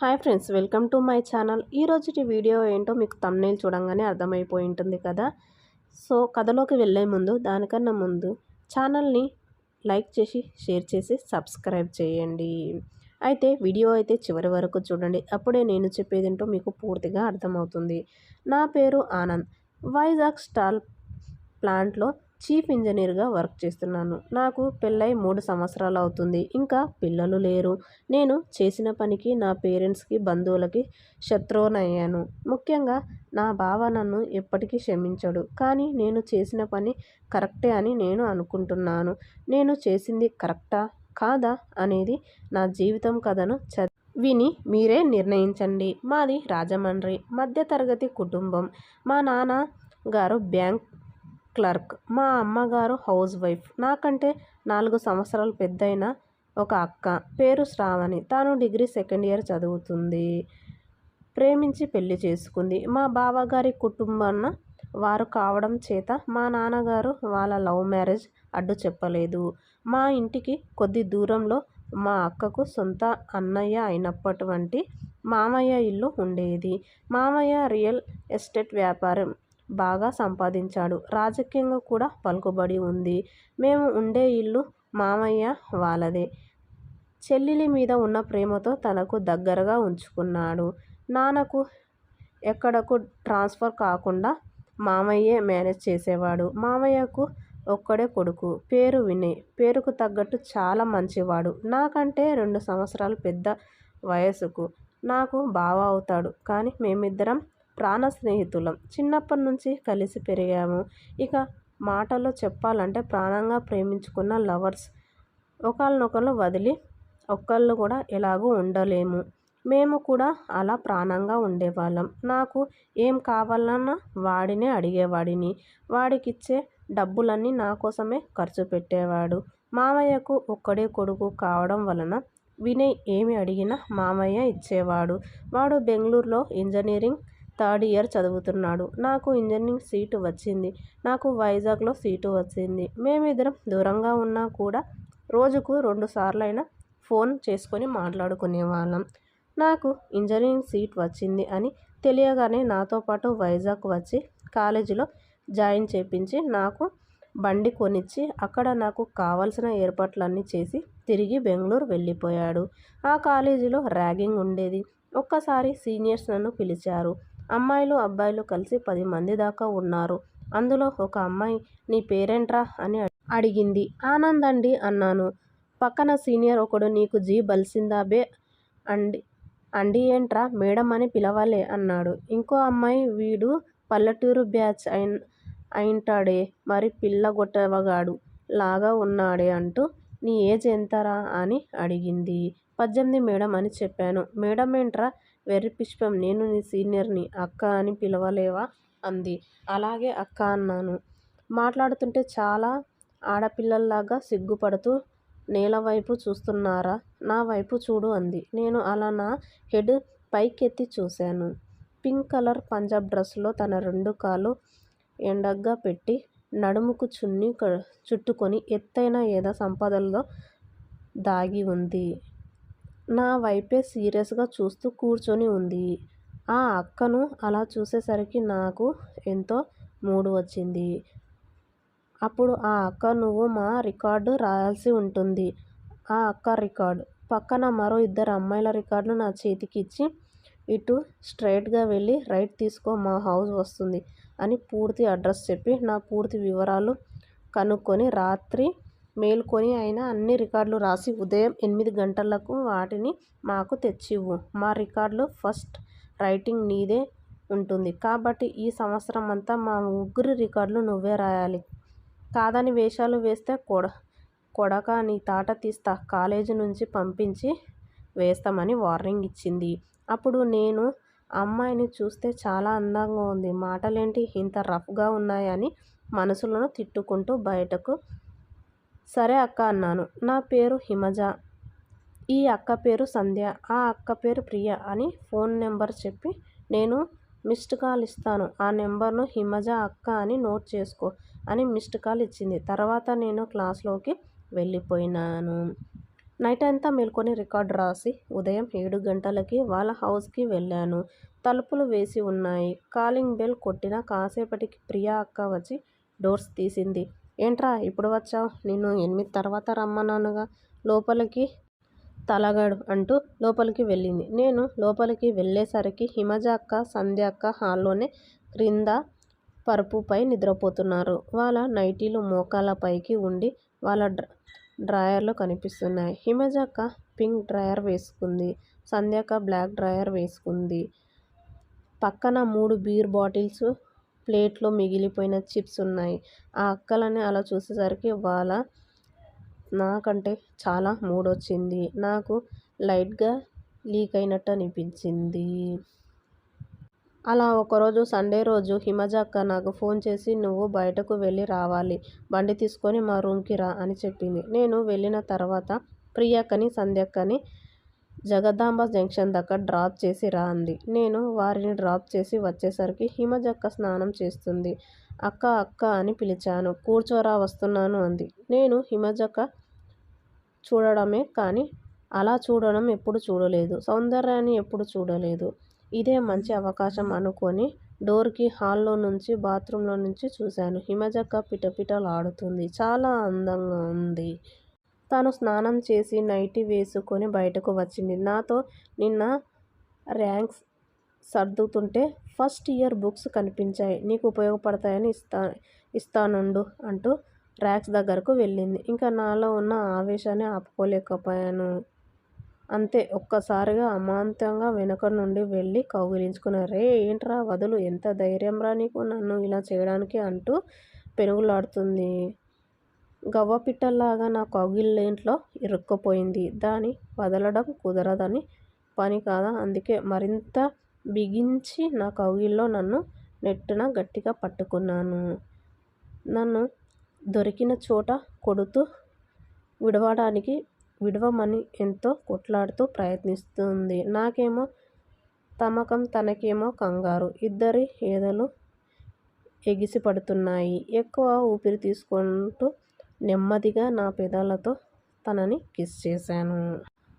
Hi friends welcome to my channel. ఈరోజుటి video ఏంటో మీకు thumbnail చూడంగానే అర్థమైపోయి ఉంటుంది కదా. సో కథలోకి వెళ్ళే ముందు దానికన్నా ముందు ఛానల్ని లైక్ చేసి షేర్ చేసి సబ్స్క్రైబ్ చేయండి. అయితే వీడియో అయితే చివరి వరకు చూడండి. అప్పుడే నేను చెప్పేది ఏంటో మీకు పూర్తిగా అర్థమవుతుంది. నా పేరు ఆనంద్. వైజాగ్ స్టాల్ ప్లాంట్లో చీఫ్ ఇంజనీర్గా వర్క్ చేస్తున్నాను. నాకు పెళ్ళై మూడు సంవత్సరాలు అవుతుంది. ఇంకా పిల్లలు లేరు. నేను చేసిన పనికి నా పేరెంట్స్కి బంధువులకి శత్రువునయ్యాను. ముఖ్యంగా నా బావ నన్ను ఎప్పటికీ క్షమించడు. కానీ నేను చేసిన పని కరెక్టే అని నేను అనుకుంటున్నాను. నేను చేసింది కరెక్టా? కాదా? అనేది నా జీవితం కథను చ విని మీరే నిర్ణయించండి. మాది రాజమండ్రి. మధ్యతరగతి కుటుంబం. మా నాన్న గారు బ్యాంక్ క్లర్క్. మా అమ్మగారు హౌస్ వైఫ్. నాకంటే నాలుగు సంవత్సరాలు పెద్దయిన ఒక అక్క. పేరు శ్రావణి. తాను డిగ్రీ సెకండ్ ఇయర్ చదువుతుంది. ప్రేమించి పెళ్ళి చేసుకుంది. మా బావగారి కుటుంబాన్న వారు కావడం చేత మా నాన్నగారు వాళ్ళ లవ్ మ్యారేజ్ అడ్డు చెప్పలేదు. మా ఇంటికి కొద్ది దూరంలో మా అక్కకు సొంత అన్నయ్య అయినప్పటువంటి మామయ్య ఇల్లు ఉండేది. మామయ్య రియల్ ఎస్టేట్ వ్యాపారం. బాగా సంపాదించాడు. రాజకీయంగా కూడా పలుకుబడి ఉంది. మేము ఉండే ఇల్లు మామయ్య వాళ్ళదే. చెల్లెలి మీద ఉన్న ప్రేమతో తనకు దగ్గరగా ఉంచుకున్నాడు. నాన్నకు ఎక్కడకు ట్రాన్స్ఫర్ కాకుండా మామయ్యే మేనేజ్ చేసేవాడు. మామయ్యకు ఒక్కడే కొడుకు. పేరు వినయ్. పేరుకు తగ్గట్టు చాలా మంచివాడు. నాకంటే రెండు సంవత్సరాలు పెద్ద వయసుకు. నాకు బావ అవుతాడు. కానీ మేమిద్దరం ప్రాణ స్నేహితులం చిన్నప్పటి నుంచి కలిసి పెరిగాము. ఇక మాటలో చెప్పాలంటే ప్రాణంగా ప్రేమించుకున్న లవర్స్ ఒకరినొకరు వదిలి ఒక్కళ్ళు కూడా ఎలాగూ ఉండలేము. మేము కూడా అలా ప్రాణంగా ఉండేవాళ్ళం. నాకు ఏం కావాలన్నా వాడినే అడిగేవాడిని. వాడికిచ్చే డబ్బులన్నీ నా కోసమే ఖర్చు పెట్టేవాడు. మామయ్యకు ఒక్కడే కొడుకు కావడం వలన వినయ్ ఏమి అడిగినా మామయ్య ఇచ్చేవాడు. వాడు బెంగళూరులో ఇంజనీరింగ్ థర్డ్ ఇయర్ చదువుతున్నాడు. నాకు ఇంజనీరింగ్ సీటు వచ్చింది. నాకు వైజాగ్లో సీటు వచ్చింది. మేమిద్దరం దూరంగా ఉన్నా కూడా రోజుకు రెండు సార్లైనా ఫోన్ చేసుకొని మాట్లాడుకునేవాళ్ళం నాకు ఇంజనీరింగ్ సీట్ వచ్చింది అని తెలియగానే నాతో పాటు వైజాగ్ వచ్చి కాలేజీలో జాయిన్ చేపించి నాకు బండి కొనిచ్చి అక్కడ నాకు కావాల్సిన ఏర్పాట్లన్నీ చేసి తిరిగి బెంగళూరు వెళ్ళిపోయాడు. ఆ కాలేజీలో ర్యాగింగ్ ఉండేది. ఒక్కసారి సీనియర్స్ నన్ను పిలిచారు. అమ్మాయిలు అబ్బాయిలు కలిసి పది మంది దాకా ఉన్నారు. అందులో ఒక అమ్మాయి నీ పేరేంట్రా? అని అడిగింది. ఆనంద్ అండి అన్నాను. పక్కన సీనియర్ ఒకడు నీకు జీ బలిసిందా బే? అండి అండి ఏంట్రా? మేడం అని పిలవాలే అన్నాడు. ఇంకో అమ్మాయి వీడు పల్లెటూరు బ్యాచ్ అయిన్ అయింటాడే మరి పిల్లగొట్టవగాడు లాగా ఉన్నాడే అంటూ నీ ఏజ్ ఎంతరా? అని అడిగింది. పద్దెనిమిది మేడం అని చెప్పాను. మేడం ఏంట్రా? వెర్రి పుష్పం నేను నీ సీనియర్ని అక్క అని పిలవలేవా? అంది. అలాగే అక్క అన్నాను. మాట్లాడుతుంటే చాలా ఆడపిల్లల్లాగా సిగ్గుపడుతూ నేల వైపు చూస్తున్నారా? నా వైపు చూడు అంది. నేను అలా నా హెడ్ పైకెత్తి చూశాను. పింక్ కలర్ పంజాబ్ డ్రెస్లో తన రెండు కాళ్ళు ఎండగ్గా పెట్టి నడుముకు చున్ని చుట్టుకొని ఎత్తైన ఏదో సంపదల్లో దాగి ఉంది. నా వైపే సీరియస్గా చూస్తూ కూర్చొని ఉంది. ఆ అక్కను అలా చూసేసరికి నాకు ఎంతో మూడు వచ్చింది. అప్పుడు ఆ అక్క నువ్వు మా రికార్డు రాయాల్సి ఉంటుంది. ఆ అక్క రికార్డు. పక్కన మరో ఇద్దరు అమ్మాయిల రికార్డులు నా చేతికి ఇచ్చి ఇటు స్ట్రైట్గా వెళ్ళి రైట్ తీసుకో మా హౌస్ వస్తుంది అని పూర్తి అడ్రస్ చెప్పి నా పూర్తి వివరాలు కనుక్కొని రాత్రి మేల్కొని అయినా అన్ని రికార్డులు రాసి ఉదయం ఎనిమిది గంటలకు వాటిని మాకు తెచ్చివ్వు. మా రికార్డులు ఫస్ట్ రైటింగ్ నీదే ఉంటుంది. కాబట్టి ఈ సంవత్సరం అంతా మా ముగ్గురి రికార్డులు నువ్వే రాయాలి. కాదని వేషాలు వేస్తే కొడ కొడక నీ తాట తీస్తా. కాలేజీ నుంచి పంపించి వేస్తామని వార్నింగ్ ఇచ్చింది. అప్పుడు నేను అమ్మాయిని చూస్తే చాలా అందంగా ఉంది. మాటలేంటి? ఇంత రఫ్గా ఉన్నాయని మనసులను తిట్టుకుంటూ బయటకు సరే అక్క అన్నాను. నా పేరు హిమజ. ఈ అక్క పేరు సంధ్య. ఆ అక్క పేరు ప్రియ అని ఫోన్ నెంబర్ చెప్పి నేను మిస్డ్ కాల్ ఇస్తాను. ఆ నెంబర్ను హిమజ అక్క అని నోట్ చేసుకో అని మిస్డ్ కాల్ ఇచ్చింది. తర్వాత నేను క్లాస్లోకి వెళ్ళిపోయినాను. నైట్ అంతా మేల్కొని రికార్డ్ రాసి ఉదయం ఏడు గంటలకి వాళ్ళ హౌస్కి వెళ్ళాను. తలుపులు వేసి ఉన్నాయి. కాలింగ్ బెల్ కొట్టిన కాసేపటికి ప్రియా అక్క వచ్చి డోర్స్ తీసింది. ఏంట్రా ఇప్పుడు వచ్చావు? నిన్ను ఎనిమిది తర్వాత రమ్మన్నానుగా లోపలికి తలగాడు అంటూ లోపలికి వెళ్ళింది. నేను లోపలికి వెళ్ళేసరికి హిమజ అక్క సంధ్య అక్క హాల్లోనే క్రింద పరుపుపై నిద్రపోతున్నారు. వాళ్ళ నైటీలు మోకాల పైకి ఉండి వాళ్ళ డ్రాయర్లు కనిపిస్తున్నాయి. హిమజ అక్క పింక్ డ్రాయర్ వేసుకుంది. సంధ్యక బ్లాక్ డ్రాయర్ వేసుకుంది. పక్కన మూడు బీర్ బాటిల్స్ ప్లేట్లో మిగిలిపోయిన చిప్స్ ఉన్నాయి. ఆ అక్కలని అలా చూసేసరికి వాళ్ళ నాకంటే చాలా మూడ్ వచ్చింది నాకు లైట్గా లీక్ అయినట్టు అనిపించింది. అలా ఒకరోజు సండే రోజు హిమజ అక్క నాకు ఫోన్ చేసి నువ్వు బయటకు వెళ్ళి రావాలి. బండి తీసుకొని మా రూమ్కి రా అని చెప్పింది. నేను వెళ్ళిన తర్వాత ప్రియక్కని సంధ్యక్కని జగదాంబ జంక్షన్ దగ్గర డ్రాప్ చేసి రా అంది. నేను వారిని డ్రాప్ చేసి వచ్చేసరికి హిమజక్క స్నానం చేస్తుంది. అక్క అక్క అని పిలిచాను. కూర్చోరా వస్తున్నాను అంది. నేను హిమజక్క చూడడమే కానీ అలా చూడడం ఎప్పుడు చూడలేదు. సౌందర్యాన్ని ఎప్పుడు చూడలేదు. ఇదే మంచి అవకాశం అనుకొని డోర్కి హాల్లో నుంచి బాత్రూంలో నుంచి చూశాను. హిమజక్క పిటపిటలాడుతుంది. చాలా అందంగా ఉంది. తను స్నానం చేసి నైటీ వేసుకొని బయటకు వచ్చింది. నాతో నిన్న ర్యాంక్స్ సర్దుతుంటే ఫస్ట్ ఇయర్ బుక్స్ కనిపించాయి. నీకు ఉపయోగపడతాయని ఇస్తా ఇస్తానుండు అంటూ ర్యాక్స్ దగ్గరకు వెళ్ళింది. ఇంకా నాలో ఉన్న ఆవేశాన్ని ఆపుకోలేకపోయాను. అంతే ఒక్కసారిగా అమాంతంగా వెనుక నుండి వెళ్ళి కౌగిలించుకున్నారు రే ఏంట్రా వదులు? ఎంత ధైర్యంరా నీకు నన్ను ఇలా చేయడానికి అంటూ పెనుగులాడుతుంది. గవ్వపిట్టల్లాగా నా కౌగిలింట్లో ఇరుక్కుపోయింది. దాన్ని వదలడం కుదరదని పని కాదా అందుకే మరింత బిగించి నా కౌగిల్లో నన్ను నెట్టున గట్టిగా పట్టుకున్నాను. నన్ను దొరికిన చోట కొడుతూ విడవడానికి విడవమని ఎంతో కొట్లాడుతూ ప్రయత్నిస్తుంది. నాకేమో తమకం తనకేమో కంగారు. ఇద్దరి ఎదలు ఎగిసిపడుతున్నాయి. ఎక్కువ ఊపిరి తీసుకుంటూ నెమ్మదిగా నా పెదాలతో తనని కిస్ చేశాను.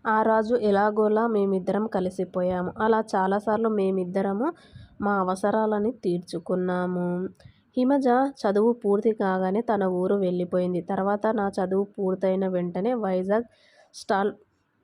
ఆ రాజు ఎలాగోలా మేమిద్దరం కలిసిపోయాము. అలా చాలాసార్లు మేమిద్దరము మా అవసరాలని తీర్చుకున్నాము. హిమజ చదువు పూర్తి కాగానే తన ఊరు వెళ్ళిపోయింది. తర్వాత నా చదువు పూర్తయిన వెంటనే వైజాగ్ స్టాల్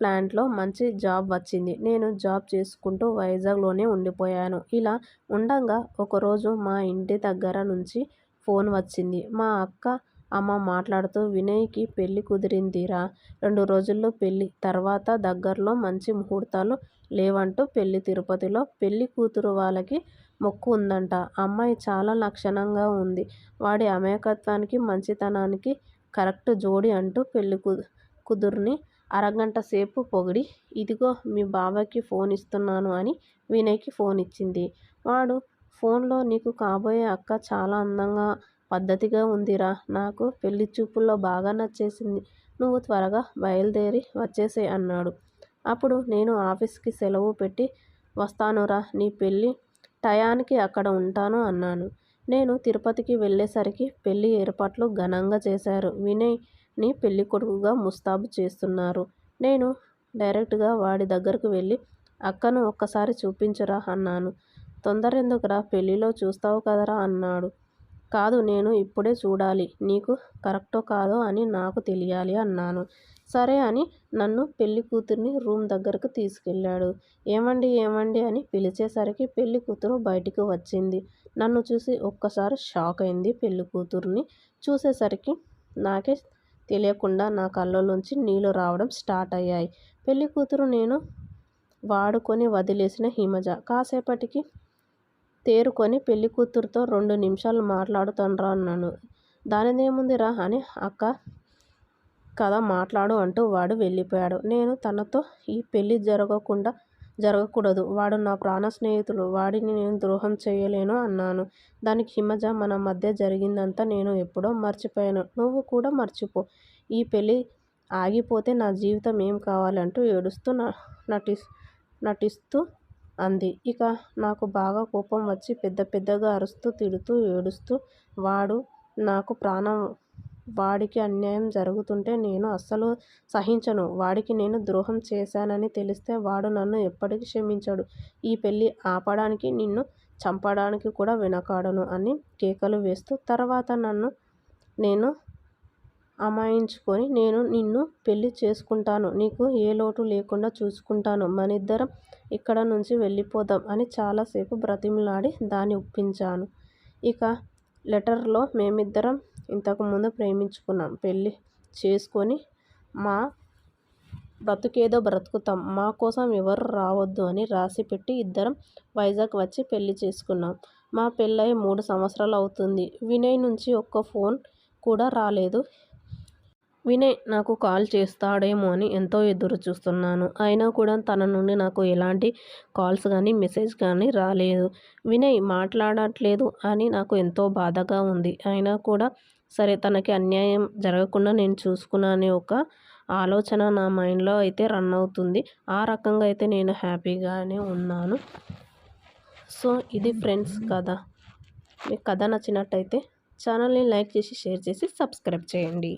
ప్లాంట్లో మంచి జాబ్ వచ్చింది. నేను జాబ్ చేసుకుంటూ వైజాగ్లోనే ఉండిపోయాను. ఇలా ఉండగా ఒకరోజు మా ఇంటి దగ్గర నుంచి ఫోన్ వచ్చింది. మా అక్క అమ్మ మాట్లాడుతూ వినయ్కి పెళ్ళి కుదిరిందిరా. రెండు రోజుల్లో పెళ్ళి. తర్వాత దగ్గరలో మంచి ముహూర్తాలు లేవంటూ పెళ్ళి తిరుపతిలో పెళ్ళి కూతురు వాళ్ళకి మొక్కు ఉందంట. అమ్మాయి చాలా లక్షణంగా ఉంది. వాడి అమాయకత్వానికి మంచితనానికి కరెక్ట్ జోడి అంటూ పెళ్ళి కూతుర్ని అరగంట సేపు పొగిడి ఇదిగో మీ బాబాకి ఫోన్ ఇస్తున్నాను అని వినయ్కి ఫోన్ ఇచ్చింది. వాడు ఫోన్లో నీకు కాబోయే అక్క చాలా అందంగా పద్ధతిగా ఉందిరా. నాకు పెళ్ళి చూపుల్లో బాగా నచ్చేసింది. నువ్వు త్వరగా బయలుదేరి వచ్చేసేయ్ అన్నాడు. అప్పుడు నేను ఆఫీస్కి సెలవు పెట్టి వస్తానురా నీ పెళ్ళి టయానికి అక్కడ ఉంటాను అన్నాను. నేను తిరుపతికి వెళ్ళేసరికి పెళ్ళి ఏర్పాట్లు ఘనంగా చేశారు. వినయ్ని పెళ్ళికొడుకుగా ముస్తాబు చేస్తున్నారు. నేను డైరెక్ట్గా వాడి దగ్గరకు వెళ్ళి అక్కను ఒక్కసారి చూపించురా అన్నాను. తొందరెందుకురా పెళ్ళిలో చూస్తావు కదరా అన్నాడు. కాదు నేను ఇప్పుడే చూడాలి. నీకు కరెక్టో కాదో అని నాకు తెలియాలి అన్నాను. సరే అని నన్ను పెళ్ళికూతుర్ని రూమ్ దగ్గరకు తీసుకెళ్ళాడు. ఏమండి ఏమండి అని పిలిచేసరికి పెళ్ళికూతురు బయటికి వచ్చింది. నన్ను చూసి ఒక్కసారి షాక్ అయింది. పెళ్ళికూతుర్ని చూసేసరికి నాకే తెలియకుండా నా కళ్ళలోంచి నీళ్ళు రావడం స్టార్ట్ అయ్యాయి. పెళ్ళికూతురు నేను వాడుకొని వదిలేసిన హిమజ. కాసేపటికి తేరుకొని పెళ్ళికూతురుతో రెండు నిమిషాలు మాట్లాడుతాన్రా అన్నాను. దానిదేముందిరా అని అక్క కదా మాట్లాడు అంటూ వాడు వెళ్ళిపోయాడు. నేను తనతో ఈ పెళ్ళి జరగకుండా జరగకూడదు. వాడు నా ప్రాణ స్నేహితుడు. వాడిని నేను ద్రోహం చేయలేను అన్నాను. దానికి హిమజ మన మధ్య జరిగిందంతా నేను ఎప్పుడో మర్చిపోయాను. నువ్వు కూడా మర్చిపో. ఈ పెళ్ళి ఆగిపోతే నా జీవితం ఏం కావాలంటూ ఏడుస్తూ నటి నటిస్తూ అంది. ఇక నాకు బాగా కోపం వచ్చి పెద్ద పెద్దగా అరుస్తూ తిడుతూ ఏడుస్తూ వాడు నాకు ప్రాణం వాడికి అన్యాయం జరుగుతుంటే నేను అస్సలు సహించను వాడికి నేను ద్రోహం చేశానని తెలిస్తే వాడు నన్ను ఎప్పటికీ క్షమించడు ఈ పెళ్ళి ఆపడానికి నిన్ను చంపడానికి కూడా వెనకాడను అని కేకలు వేస్తూ తర్వాత నన్ను నేను అమాయించుకొని నేను నిన్ను పెళ్ళి చేసుకుంటాను. నీకు ఏ లోటు లేకుండా చూసుకుంటాను. మనిద్దరం ఇక్కడ నుంచి వెళ్ళిపోదాం అని చాలాసేపు బ్రతిమలాడి దాన్ని ఒప్పించాను. ఇక లెటర్లో మేమిద్దరం ఇంతకుముందు ప్రేమించుకున్నాం. పెళ్ళి చేసుకొని మా బ్రతుకేదో బ్రతుకుతాం. మా కోసం ఎవరు రావద్దు అని రాసిపెట్టి ఇద్దరం వైజాగ్ వచ్చి పెళ్ళి చేసుకున్నాం. మా పెళ్ళై మూడు సంవత్సరాలు అవుతుంది. వినయ్ నుంచి ఒక్క ఫోన్ కూడా రాలేదు. వినయ్ నాకు కాల్ చేస్తాడేమో అని ఎంతో ఎదురు చూస్తున్నాను. అయినా కూడా తన నుండి నాకు ఎలాంటి కాల్స్ కానీ మెసేజ్ కానీ రాలేదు. వినయ్ మాట్లాడట్లేదు అని నాకు ఎంతో బాధగా ఉంది. అయినా కూడా సరే తనకి అన్యాయం జరగకుండా నేను చూసుకున్నానే ఒక ఆలోచన నా మైండ్లో అయితే రన్ అవుతుంది. ఆ రకంగా అయితే నేను హ్యాపీగానే ఉన్నాను. సో ఇది ఫ్రెండ్స్ కథ. మీకు కథ నచ్చినట్టయితే ఛానల్ని లైక్ చేసి షేర్ చేసి సబ్స్క్రైబ్ చేయండి.